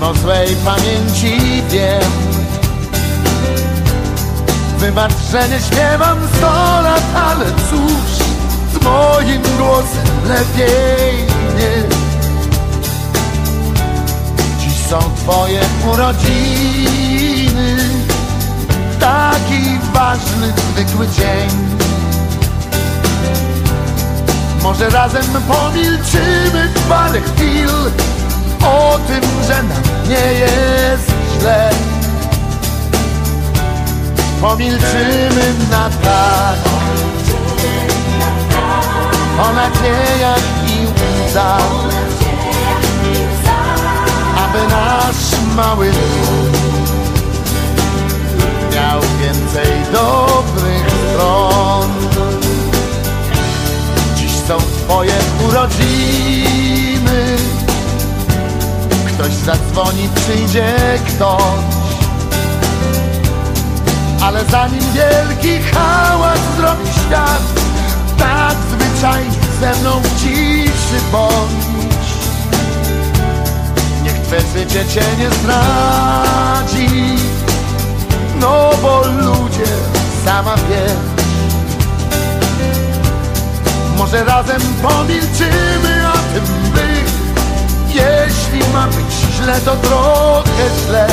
o złej pamięci wiem. Wybacz, że nie śpiewam sto lat, ale cóż Z moim głosem lepiej nie. Dziś są twoje urodziny Taki ważny, zwykły dzień. Może razem pomilczymy parę chwil O tym, że nam nie jest źle. Pomilczymy na tak. O nadziejach i łzach Ktoś zadzwoni, przyjdzie ktoś. Ale zanim wielki hałas zrobi świat Tak zwyczajnie ze mną w ciszy bądź. Niech Twe życie Cię nie zdradzi No bo ludzie, sama wiesz. Może razem pomilczymy to trochę źle.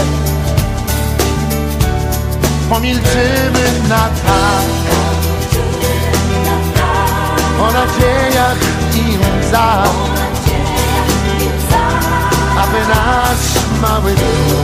Pomilczymy na tak. O nadziejach i łzach. Aby nasz mały dom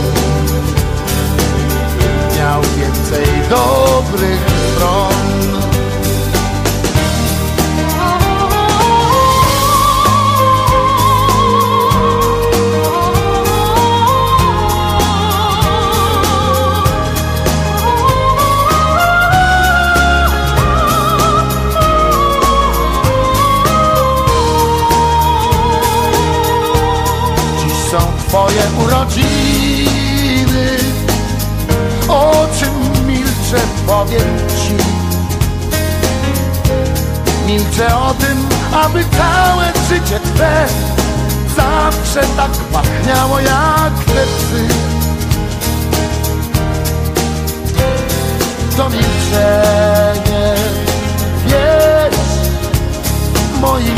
Urodziny. O czym milczę powiem Ci. Milczę o tym, aby całe życie Twe Zawsze tak pachniało jak te psy. To milczenie Wiesz Moich